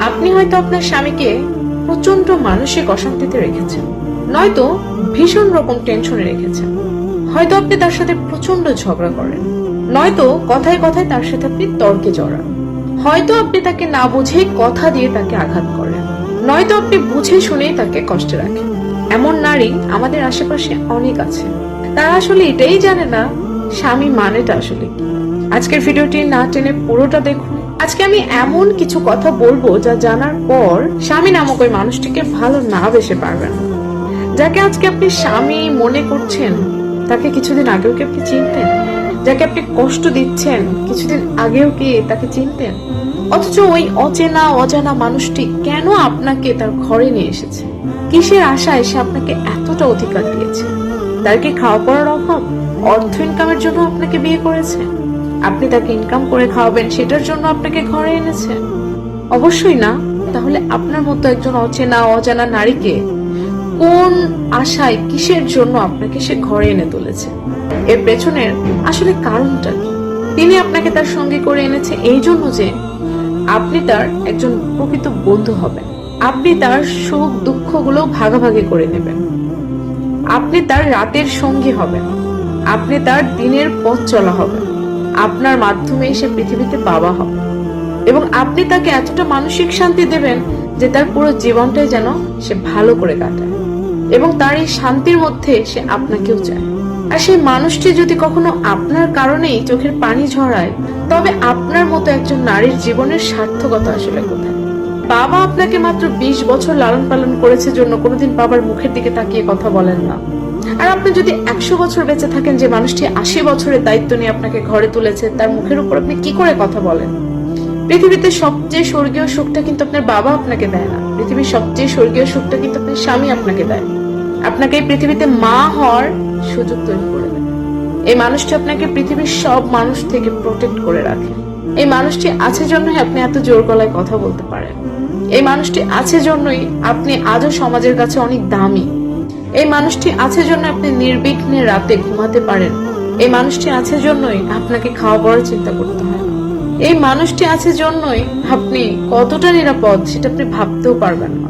আপনি হয়তো আপনার স্বামীকে প্রচণ্ড মানসিক অশান্তিতে রেখেছেন। নয়তো ভীষণ রকম টেনশনে রেখেছেন। হয়তো আপনি তার সাথে প্রচণ্ড ঝগড়া করেন। নয়তো কথায় কথায় তার সাথে আপনি তর্কে জড়ান। হয়তো আপনি তাকে না বুঝেই কথা দিয়ে তাকে আঘাত করেন। নয়তো আপনি বুঝে শুনেই তাকে কষ্টে রাখেন। এমন নারী আমাদের আশেপাশে অনেক আছে। তারা আসলে এটাই জানে না স্বামী মানেটা আসলে কি। আজকের ভিডিওটি না টেনে পুরোটা দেখুন। আজকে আমি এমন কিছু কথা বলব যা জানার পর স্বামী নামক ওই মানুষটিকে ভালো না বেসে পারবেন যাকে আজকে আপনি স্বামী মনে করছেন, তাকে কিছুদিন আগেও কি আপনি চিনতেন? যাকে আপনি কষ্ট দিচ্ছেন, কিছুদিন আগেও কি তাকে চিনতেন? অথচ ওই অচেনা, অজানা মানুষটি কেন আপনাকে তার ঘরে নিয়ে এসেছে? কিসের আশায় সে আপনাকে এতটা অধিকার দিয়েছে? তার কি খাওয়া পড়ার অভাব? অর্থ ইনকামের জন্য আপনাকে বিয়ে করেছে? আপনি তাকে ইনকাম করে খাওয়াবেন, সেটার জন্য আপনাকে ঘরে এনেছে। অবশ্যই না। তাহলে আপনার মতো একজন অচেনা, অজানা নারীকে কোন আশায়, কিসের জন্য আপনাকে সে ঘরে এনে তুলেছে? এর পেছনের আসলে কারণটা কি? তিনি আপনাকে তার সঙ্গে করে এনেছে এই জন্য যে আপনি তার একজন প্রকৃত বন্ধু হবেন। আপনি তার সুখ দুঃখগুলো ভাগাভাগি করে নেবেন। আপনি তার রাতের সঙ্গী হবেন। আপনি তার দিনের পথ চলা হবেন। আপনার মাধ্যমে সে পৃথিবীতে বাবা হবে এবং আপনি তাকে এতটা মানসিক শান্তি দেবেন যে তার পুরো জীবনটাই যেন সে ভালো করে কাটায়। এবং তার এই শান্তির মধ্যে সে আপনাকেও চায়। আর সেই মানুষটি যদি কখনো আপনার কারণেই চোখের পানি ঝরায়, তবে আপনার মতো একজন নারীর জীবনের সার্থকতা আসলে কোথায়? বাবা আপনাকে মাত্র বিশ বছর লালন পালন করেছে জন্য কোনোদিন বাবার মুখের দিকে তাকিয়ে কথা বলেন না। আর আপনি যদি একশো বছর বেঁচে থাকেন, যে মানুষটি আশি বছরের দায়িত্ব নিয়ে আপনাকে ঘরে তুলেছে, তার মুখের উপর আপনি কি করে কথা বলেন? পৃথিবীতে সবচেয়ে স্বর্গীয় সুখটা কিন্তু আপনার বাবা আপনাকে দেয় না। পৃথিবীর সবচেয়ে স্বর্গীয় সুখটা কিন্তু আপনার স্বামী আপনাকে দেয়। আপনাকে এই পৃথিবীতে মা হওয়ার সুযোগ তৈরি করে দেয়। এই মানুষটি আপনাকে পৃথিবীর সব মানুষ থেকে প্রোটেক্ট করে রাখে। এই মানুষটি আছে জন্যই আপনি এত জোর গলায় কথা বলতে পারেন। এই মানুষটি আছে জন্যই আপনি আজও সমাজের কাছে অনেক দামি। এই মানুষটি আছে জন্য আপনি নির্বিঘ্নে রাতে ঘুমাতে পারেন। এই মানুষটি আছে জন্যই আপনাকে খাওয়া পড়ার চিন্তা করতে হয়। এই মানুষটি আছে জন্যই আপনি কতটা নিরাপদ সেটা আপনি ভাবতেও পারবেন না।